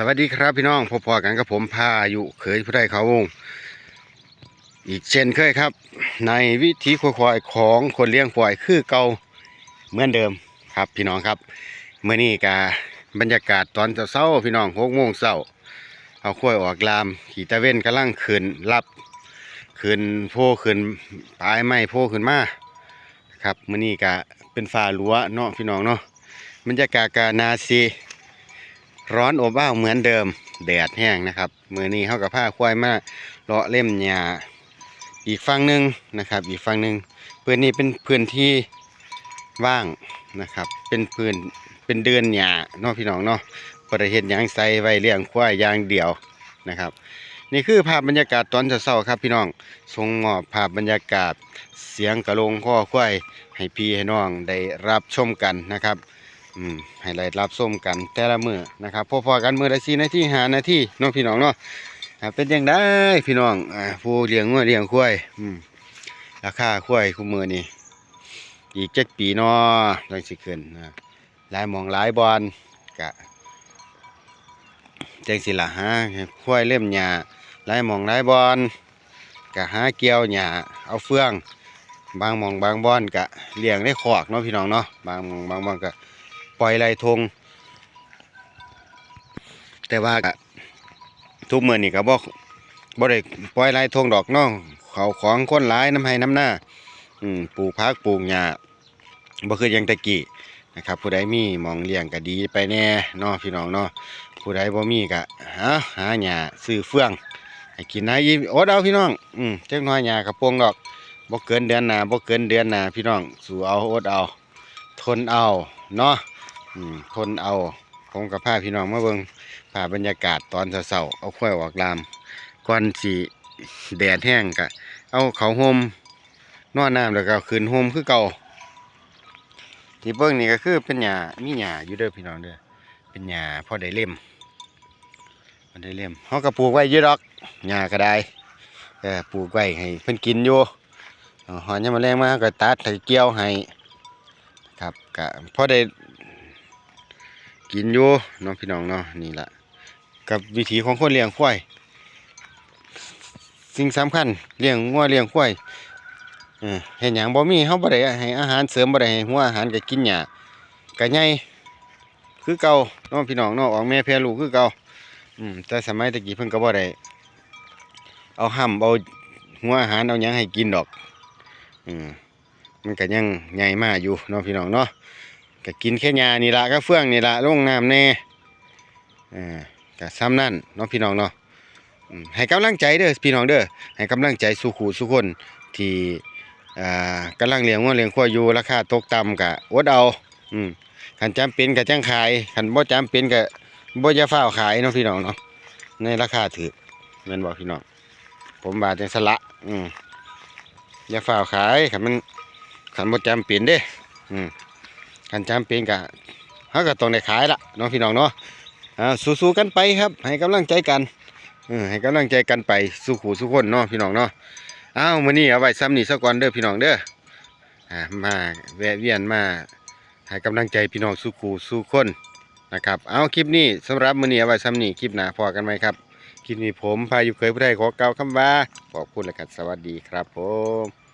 สวัสดีครับพี่น้องพบพอกันกับผมพาอยู่เคยผู้ใดเขาวง อีกเช่นเคยครับ ในวิถีควายของคนเลี้ยงควายคือเก่าเหมือนเดิมครับพี่น้องครับเมื่อนี้กาบรรยากาศตอนเช้าพี่น้องหกโมงเช้าเอาควายออกลาม ขี่ตะเว้นกำลังขึ้นรับขึ้นโพขึ้นปลายไม้โพขึ้นมาครับเมื่อนี้กาเป็นฟ้าลัวเนาะพี่น้องเนาะบรรยากาศกานาซี ร้อนอบอ้าวเหมือนเดิม แดดแห้งนะครับมือนี้เขากับผ้าควายมาเลาะเล่มหญ้าอีกฝั่งหนึ่งนะครับ อีกฝั่งหนึ่งพื้นนี้เป็นพื้นที่ว่างนะครับ เป็นพื้นเป็นเดือนหญ้าเนาะพี่น้องเนาะประเห็นยังใส่ไว้เลี้ยงควายยางเดียวนะครับ นี่คือภาพบรรยากาศตอนเช้าๆครับพี่น้องส่งมอบภาพบรรยากาศเสียงกระโลงข้อควายให้พี่ให้น้องได้รับชมกันนะครับ อืมให้ได้รับส้มกันแต่ละมือนะครับพอๆกันมือละสี่นาทีหานาทีน้องพี่น้องเนาะเป็นยังได้พี่น้องอ่าผู้เลี้ยงงัวเลี้ยงควายอืมราคาควายคู่มือนี่อีกเจ็ดปีเนาะจังสิขึ้นนะหลายมองหลายบอลกะจังสิละฮะควายเล่มหญ้าหลายมองหลายบอลกะหาเกี่ยวหญ้าเอาเฟือง บางมองบางบอนกะเลี้ยงได้ขอกเนาะพี่น้องเนาะบางมองบางบอนกะ ปล่อยไหลทง แต่ว่าทุกเมื่อนี่ก็บ่บ่ได้ปล่อยไหลทงดอกน้องเขาของคนหลายน้ำให้น้ำหน้าอืปลูกพักปลูกหญ้าบ่คือยังตะกี้นะครับ ผู้ใดมีมองเลี้ยงก็ดีไปแน่เนาะพี่น้องเนาะผู้ใดบ่มีก็หาหาหญ้าซื้อเฟืองให้กินนะอีอดเอาพี่น้องอืมจักหน่อยหญ้ากระโปรงดอกบ่เกินเดือนหน้าบ่เกินเดือนหน้าพี่น้อง สู้เอาอดเอา ทนเอาเนาะ ทนเอาผมกับพาพี่น้องมาเบิ่งภาบรรยากาศตอนเช้าๆเอาควายออกลามก่อนสิแดดแห้งกะ เอาเขาวห่มนอนน้ำแล้วก็เอาขึ้นห่มคือเก่าที่เบิ่งนี่ก็คือเป็นหญ้ามีหญ้าอยู่เด้อพี่น้องเด้อเป็นหญ้าพ่อได้เล่มพอได้เล่มเฮาก็ปลูกไว้อยู่ดอกหญ้าก็ได้เออปลูกไว้ให้เพิ่นกินอยู่หอนยามมาแรงมาก็ตัดให้เกี่ยวให้ครับก็พ่อได้ กินอยู่น้องพี่น้องเนาะนี่แหละกับวิถีของคนเลี้ยงควายสิ่งสำคัญเลี้ยงงัวเลี้ยงควายเอเห็นอย่างบ่มีเฮาบ่ได้ให้อาหารเสริมบ่ได้ให้หัวอาหารก็กินหญ้าก็ใหญ่คือเก่าน้องพี่น้องเนาะออกแม่แพรลูกคือเก่าอืมแต่สมัยตะกี้เพิ่นก็บ่ได้เอาห้ำเอาหัวอาหารเอาหยังให้กินดอกอืมมันก็ยังใหญ่มากอยู่เนาะพี่น้องเนาะ ก็กินแค่ยานี่ละก็เฟื่องนี่ละลงน้ำแน่อ่าก็ซ้ำนั่นเนาะพี่น้องเนาะให้กำลังใจเด้อพี่น้องเด้อให้กำลังใจสู่ขู่สู่คนที่อ่ากำลังเลี้ยงวัวเลี้ยงควายอยู่ราคาตกต่ำก็อดเอาอืมคันจำเป็นก็จังขายคันบ่จำเป็นก็บ่จะฟ้าวขายเนาะพี่น้องเนาะในราคาถูกแม่นบ่พี่น้องผมว่าจังสละอืมอย่าฟ้าวขายคันมันขันบ่จำเป็นเด้อืม ขันจำเป็นกะเฮาก็ต้องได้ขายละน้องพี่น้องเนาะอ่าสู้ๆกันไปครับ ให้กำลังใจกันออให้กำลังใจกันไปสู้ขู่สู้คนเนาะพี่น้องเนาะอ้าวมื้อนี้เอาไว้ซ้ำนี่ซะก่อนเด้อพี่น้องเด้ออ่ามาแวะเวียนมาให้กำลังใจพี่น้องสู้ขู่สู้คนนะครับเอาคลิปนี้สำหรับมื้อนี้เอาไว้ซ้ำนี่คลิปหนาพอกันไหมครับคลิปนี้ผมพายุเคยผู้ใดขอกล่าวคำว่าขอบคุณและกันสวัสดีครับผม